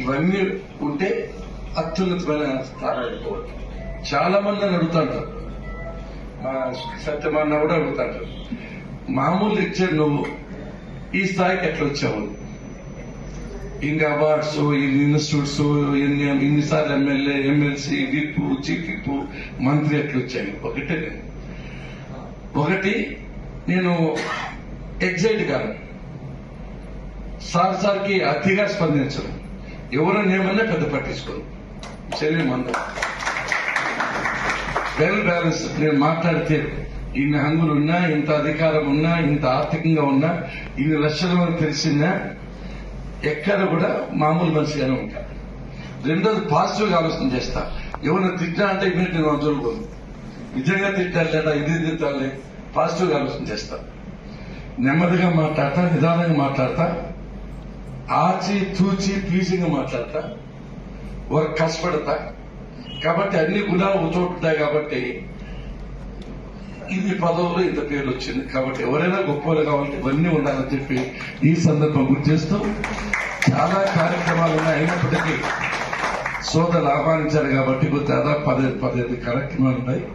ఇవన్నీ ఉంటే అత్యున్నతమైన స్థానానికి చాలా మంది అని అడుగుతుంటారు మా సత్యమాన్న కూడా అడుగుతుంటారు మామూలు లెక్చర్ నువ్వు ఈ స్థాయికి ఎట్లా వచ్చావు? ఇన్ని అవార్డ్స్ ఇన్ని ఇన్స్టిట్యూట్స్ ఎన్ని ఇన్నిసార్లు MLA MLC whip chief whip మంత్రి ఎట్లా వచ్చాయి? ఒకటే నేను. ఒకటి నేను ఎగ్జైట్ కాను సార్ సార్కి అతిగా స్పందించను. ఎవరు నేమన్నా పెద్ద పట్టించుకోను శరీరం అందరూ వెల్ బ్యాలెన్స్ నేను మాట్లాడితే ఇన్ని హంగులు ఉన్నా ఇంత అధికారం ఉన్నా ఇంత ఆర్థికంగా ఉన్నా ఇన్ని లక్షల మంది తెలిసినా ఎక్కడ కూడా మామూలు మనిషిగానే ఉంటా. రెండోది పాజిటివ్ ఆలోచన చేస్తా. ఎవరిని తిట్టా అంటే ఇమీడియట్ నేను వదులుకోను నిజంగా తిట్టాలి లేదా ఇది తిట్టాలి? పాజిటివ్గా ఆలోచన చేస్తా. నెమ్మదిగా మాట్లాడతా నిదానంగా మాట్లాడతా. ఆచి తూచి ప్లీజింగ్ మాట్లాడతా. వర్క్ కష్టపడతా. కాబట్టి అన్ని గుణాలు ఒక ఉంటాయి కాబట్టి ఇది పదవులు ఇంత పేరు వచ్చింది. కాబట్టి ఎవరైనా గొప్పలు కావాలంటే ఇవన్నీ ఉండాలని చెప్పి ఈ సందర్భం గుర్తు చేస్తూ చాలా కార్యక్రమాలు ఉన్నాయి. అయినప్పటికీ సోదరులు ఆహ్వానించారు కాబట్టి కొద్ది దాదాపు పదిహేను పదిహేను కార్యక్రమాలు ఉన్నాయి.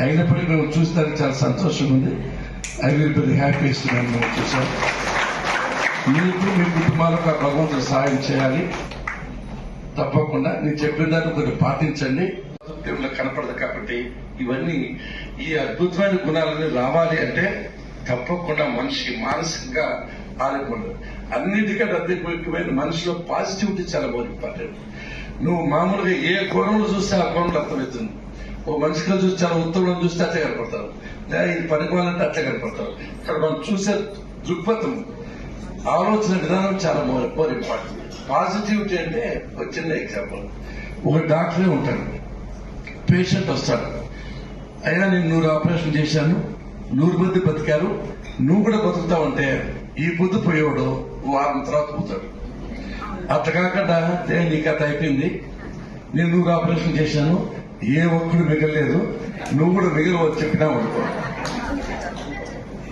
అయినప్పటికీ మేము చూస్తానికి చాలా సంతోషం ఉంది. ఐ విల్ బి హ్యాపీ మేము చూసాం మీకు మీ కుటుంబాలకు ఆ భగవంతుడు సహాయం చేయాలి. తప్పకుండా నేను చెప్పిన దాన్ని కొన్ని పాటించండి. దేవుళ్ళకి కనపడదు కాబట్టి ఇవన్నీ ఈ అద్భుతమైన గుణాలన్నీ రావాలి అంటే తప్పకుండా మనిషి మానసికంగా ఆరోగ్యం అన్నిటికంటే అతి ముఖ్యమైన మనిషిలో పాజిటివిటీ చాలా బాగా ఇంపార్టెంట్. నువ్వు మామూలుగా ఏ కోణంలో చూస్తే ఆ కోణంలో అర్థమవుతుంది. ఓ మనిషిగా చూస్తే చాలా ఉత్తమం చూస్తే అట్లే కనపడతారు. లేదా ఇది పనికోవాలంటే అట్లే కనపడతారు. ఇక్కడ మనం చూసే దృక్పథం ఆలోచన విధానం చాలా మోర్ ఇంపార్టెంట్ పాజిటివిటీ అంటే ఒక చిన్న ఎగ్జాంపుల్ ఒక డాక్టరే ఉంటాడు. పేషెంట్ వస్తాడు. అయినా నేను నూరు ఆపరేషన్ చేశాను. నూరు మంది బతికారు. నువ్వు కూడా బతుకుతావంటే ఈ పొద్దు పోయేవాడు వారం తర్వాత పోతాడు. అట్లా కాకుండా నీ కథ అయిపోయింది. నేను నూరు ఆపరేషన్ చేశాను. ఏ ఒక్కడు మిగలలేదు. నువ్వు కూడా మిగిలి చెప్పినా అనుకో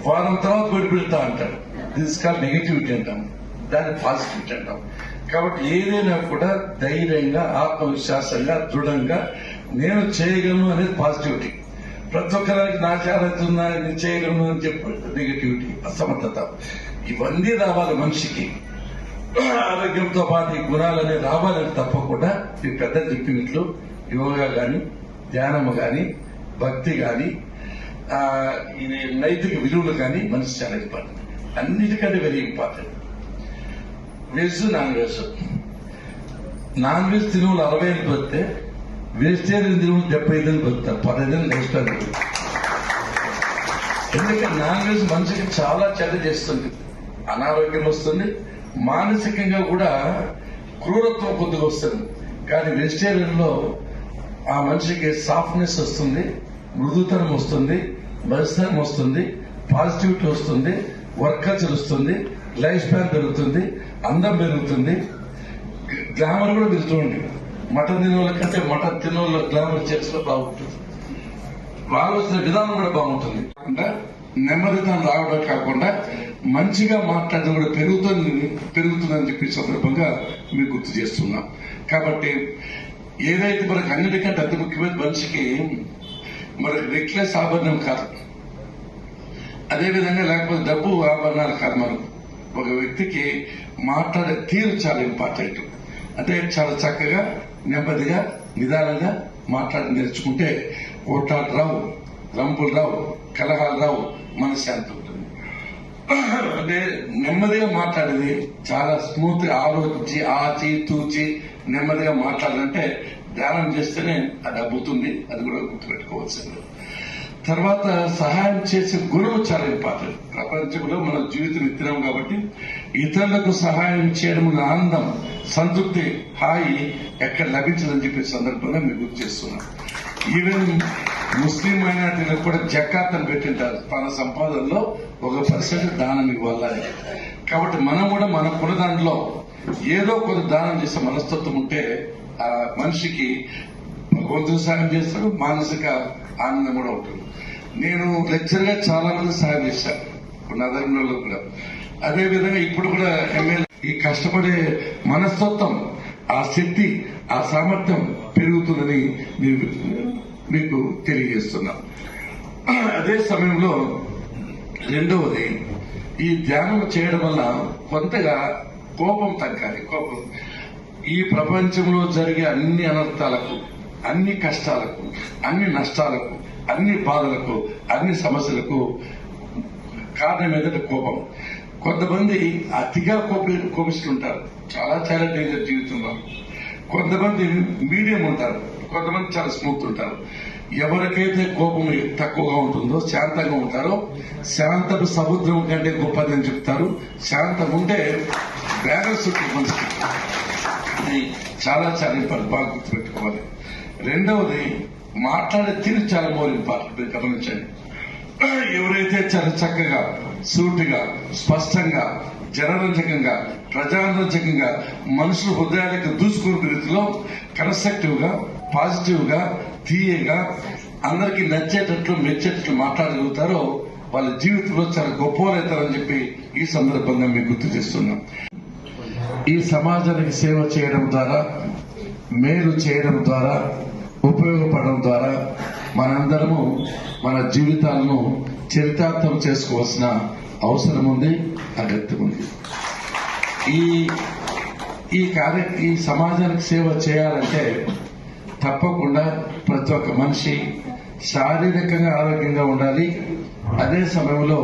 వారం తర్వాత బయట పెడతా అంటాడు దిస్ కాల్ నెగిటివిటీ అంటాం దాన్ని పాజిటివిటీ అంటాం కాబట్టి ఏదైనా కూడా ధైర్యంగా ఆత్మవిశ్వాసంగా దృఢంగా నేను చేయగలను అనేది పాజిటివిటీ ప్రతి ఒక్కరికి నా చేరుతున్నా నేను చేయగలను అని చెప్పి నెగటివిటీ అసమర్థత. ఇవన్నీ రావాలి మనిషికి. ఆరోగ్యంతో పాటు ఈ గుణాలనే రావాలని తప్పకుండా ఈ పెద్ద చెప్పినట్లు యోగా కానీ ధ్యానము కానీ భక్తి కానీ ఇది నైతిక విలువలు కానీ మనిషి చాలా ఇంపార్టెంట్. అన్నిటికంటే very important veg non veg non veg తిరువులు అరవై ఏళ్ళు బతితే వెజిటేరియన్ తిరువులు డెబ్బై ఐదు ఏళ్ళు బతుకుతారు. పదహైదు లైఫ్ ఎందుకంటే నాన్ వెజ్ మనిషికి చాలా చెడ్డ చేస్తుంది. అనారోగ్యం వస్తుంది. మానసికంగా కూడా క్రూరత్వం కొద్దిగా వస్తుంది. కానీ వెజిటేరియన్లో ఆ మనిషికి సాఫ్ట్నెస్ వస్తుంది మృదుతనం వస్తుంది. మంచితనం వస్తుంది పాజిటివిటీ వస్తుంది వర్క్ కల్చర్ వస్తుంది లైఫ్ స్పాన్ పెరుగుతుంది అందం పెరుగుతుంది. గ్లామర్ కూడా పెరుగుతుంది మటన్ తినే వాళ్ళ కంటే మటన్ తినే వాళ్ళ గ్లామర్ చేస్తే బాగుంటుంది. ఆలోచన విధానం కూడా బాగుంటుంది. కాకుండా నెమ్మదితనం రావడం కాకుండా మంచిగా మాట్లాడడం కూడా పెరుగుతుంది పెరుగుతుందని చెప్పి సందర్భంగా మీకు గుర్తు చేస్తున్నాం. కాబట్టి ఏదైతే మనకు అన్నిటికంటే అతి ముఖ్యమైన మనిషికి మరి నెక్లెస్ ఆభరణం కాదు. అదేవిధంగా లేకపోతే డబ్బు ఆభరణాలు కాదు మనం. ఒక వ్యక్తికి మాట్లాడే తీరు చాలా ఇంపార్టెంట్ అంటే చాలా చక్కగా నెమ్మదిగా నిదానంగా మాట్లాడి నేర్చుకుంటే కోట్లాలు రావు రంపులు రావు కలహాలు రావు మనశ్శాంతి ఉంటుంది అంటే నెమ్మదిగా మాట్లాడేది చాలా స్మూత్ ఆలోచించి ఆచి తూచి నెమ్మదిగా మాట్లాడాలంటే ధ్యానం చేస్తేనే అది అబ్బుతుంది అది కూడా గుర్తుపెట్టుకోవాల్సింది తర్వాత సహాయం చేసే గుణం చాలా ఇంపార్టెంట్. ప్రపంచంలో మన జీవితం ఇస్తున్నాం కాబట్టి ఇతరులకు సహాయం చేయడం ఆనందం సంతృప్తి హాయి ఎక్కడ లభించదని చెప్పే సందర్భంగా మీకు గుర్తు చేస్తున్నాం. ఈవెన్ ముస్లిం మైనార్టీలకు కూడా జకాత్ అని పెట్టింటారు. తన సంపాదనలో ఒక పర్సెంట్ దానం ఇవ్వాలని. కాబట్టి మనం కూడా మనకున్న దాంట్లో ఏదో కొంత దానం చేసే మనస్తత్వం ఉంటే ఆ మనిషికి భగవంతుడు సాయం చేస్తాడు మానసిక ఆనందం కూడా ఉంటుంది. నేను లెక్చర్గా చాలా మంది సాయం చేశాను ఇప్పుడు నా కూడా. అదే విధంగా ఇప్పుడు కూడా ఎమ్మెల్యే ఈ కష్టపడే మనస్తత్వం ఆ శక్తి ఆ సామర్థ్యం పెరుగుతుందని మీకు మీకు తెలియజేస్తున్నాం. అదే సమయంలో రెండవది ఈ ధ్యానం చేయడం వల్ల కొంతగా కోపం తగ్గాలి. కోపం ఈ ప్రపంచంలో జరిగే అన్ని అనర్థాలకు అన్ని కష్టాలకు అన్ని నష్టాలకు అన్ని బాధలకు అన్ని సమస్యలకు కారణం ఏదంటే కోపం. కొంతమంది అతిగా కోపి కోపిస్తుంటారు. చాలా చాలా డేంజర్ జీవితంలో. కొంతమంది మీడియం ఉంటారు. కొంతమంది చాలా స్మూత్ ఉంటారు. ఎవరికైతే కోపం తక్కువగా ఉంటుందో శాంతంగా ఉంటారో శాంతపు సముద్రం కంటే గొప్పదని చెప్తారు. శాంతం ఉంటే బ్యాలెన్స్ ఉంటుంది మనిషికి. ఇది చాలా చాలా ఇంపార్టెంట్ బాగా గుర్తుపెట్టుకోవాలి. రెండవది మాట్లాడే తీరు చాలా మోర్ ఇంపార్టెంట్ మీరు గమనించండి. ఎవరైతే చాలా చక్కగా సూటిగా స్పష్టంగా జనరంజకంగా ప్రజారంజకంగా మనుషుల హృదయాలకు దూసుకునే రీతిలో కన్స్ట్రక్టివ్గా పాజిటివ్గా తీయగా అందరికీ నచ్చేటట్లు మెచ్చేటట్లు మాట్లాడగలుగుతారో వాళ్ళ జీవితంలో చాలా గొప్పవాళ్ళవుతారని చెప్పి ఈ సందర్భంగా మీకు గుర్తు చేస్తున్నాం. ఈ సమాజానికి సేవ చేయడం ద్వారా మేలు చేయడం ద్వారా ఉపయోగపడడం ద్వారా మనందరము మన జీవితాలను చరితార్థం చేసుకోవాల్సిన అవసరం ఉంది అగత్యం ఉంది. ఈ ఈ కార్య ఈ సమాజానికి సేవ చేయాలంటే తప్పకుండా ప్రతి ఒక్క మనిషి శారీరకంగా ఆరోగ్యంగా ఉండాలి అదే సమయంలో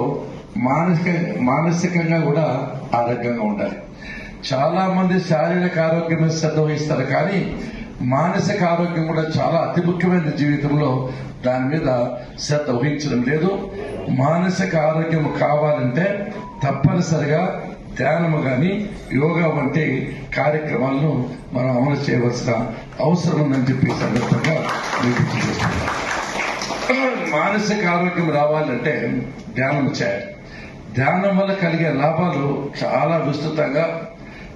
మానసిక మానసికంగా కూడా ఆరోగ్యంగా ఉండాలి. చాలా మంది శారీరక ఆరోగ్యం శ్రద్ధ వహిస్తారు కానీ మానసిక ఆరోగ్యం కూడా చాలా అతి ముఖ్యమైన జీవితంలో. దాని మీద శ్రద్ధ వహించడం లేదు. మానసిక ఆరోగ్యం కావాలంటే తప్పనిసరిగా ధ్యానము గాని యోగా వంటి కార్యక్రమాలను మనం అమలు చేయవలసిన అవసరం ఉందని చెప్పి సందర్భంగా మానసిక ఆరోగ్యం రావాలంటే ధ్యానం చేయాలి. ధ్యానం వల్ల కలిగే లాభాలు చాలా విస్తృతంగా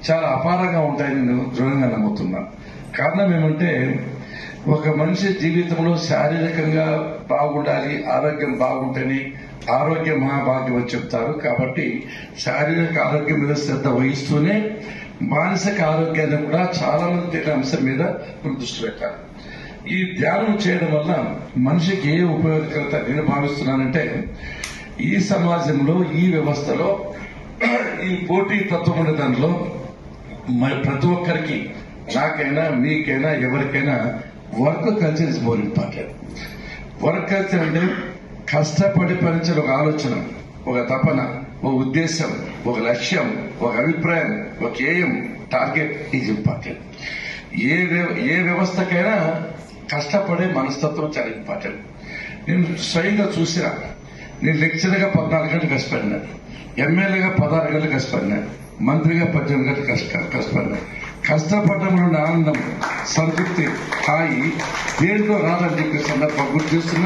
చాలా అపారంగా ఉంటాయని నేను దృఢంగా నమ్ముతున్నాను కారణం ఏమంటే ఒక మనిషి జీవితంలో శారీరకంగా బాగుండాలి ఆరోగ్యం బాగుంటేనే ఆరోగ్య మహాభాగ్యం అని చెప్తారు. కాబట్టి శారీరక ఆరోగ్యం మీద శ్రద్ధ వహిస్తూనే మానసిక ఆరోగ్యాన్ని కూడా చాలా మంది తెలియని అంశం మీద మనం దృష్టి పెట్టాలి. ఈ ధ్యానం చేయడం వల్ల మనిషికి ఏ ఉపయోగకరత నేను భావిస్తున్నానంటే ఈ సమాజంలో ఈ వ్యవస్థలో ఈ పోటీ తత్వం ఉండే దానిలో ప్రతి ఒక్కరికి నాకైనా మీకైనా ఎవరికైనా work culture is more important work culture అంటే కష్టపడి పనిచేసే ఒక ఆలోచన ఒక తపన ఒక ఉద్దేశం ఒక లక్ష్యం ఒక అభిప్రాయం ఒక ఏయం టార్గెట్ ఈజ్ ఇంపార్టెంట్ ఏ ఏ వ్యవస్థకైనా కష్టపడే మనస్తత్వం చాలా ఇంపార్టెంట్ నేను స్వయంగా చూసినా నేను లెక్చర్గా పద్నాలుగు గంటలు కష్టపడినాను ఎమ్మెల్యేగా పదహారు గంటలు కష్టపడినా మంత్రిగా పద్దెనిమిది గంటలు కష్ట కష్టపడ్డా కష్టపడడంలో ఆనందం సంతృప్తి హాయి. దేంట్లో రాదని చెప్పి సందర్భం గుర్తు చేస్తున్నా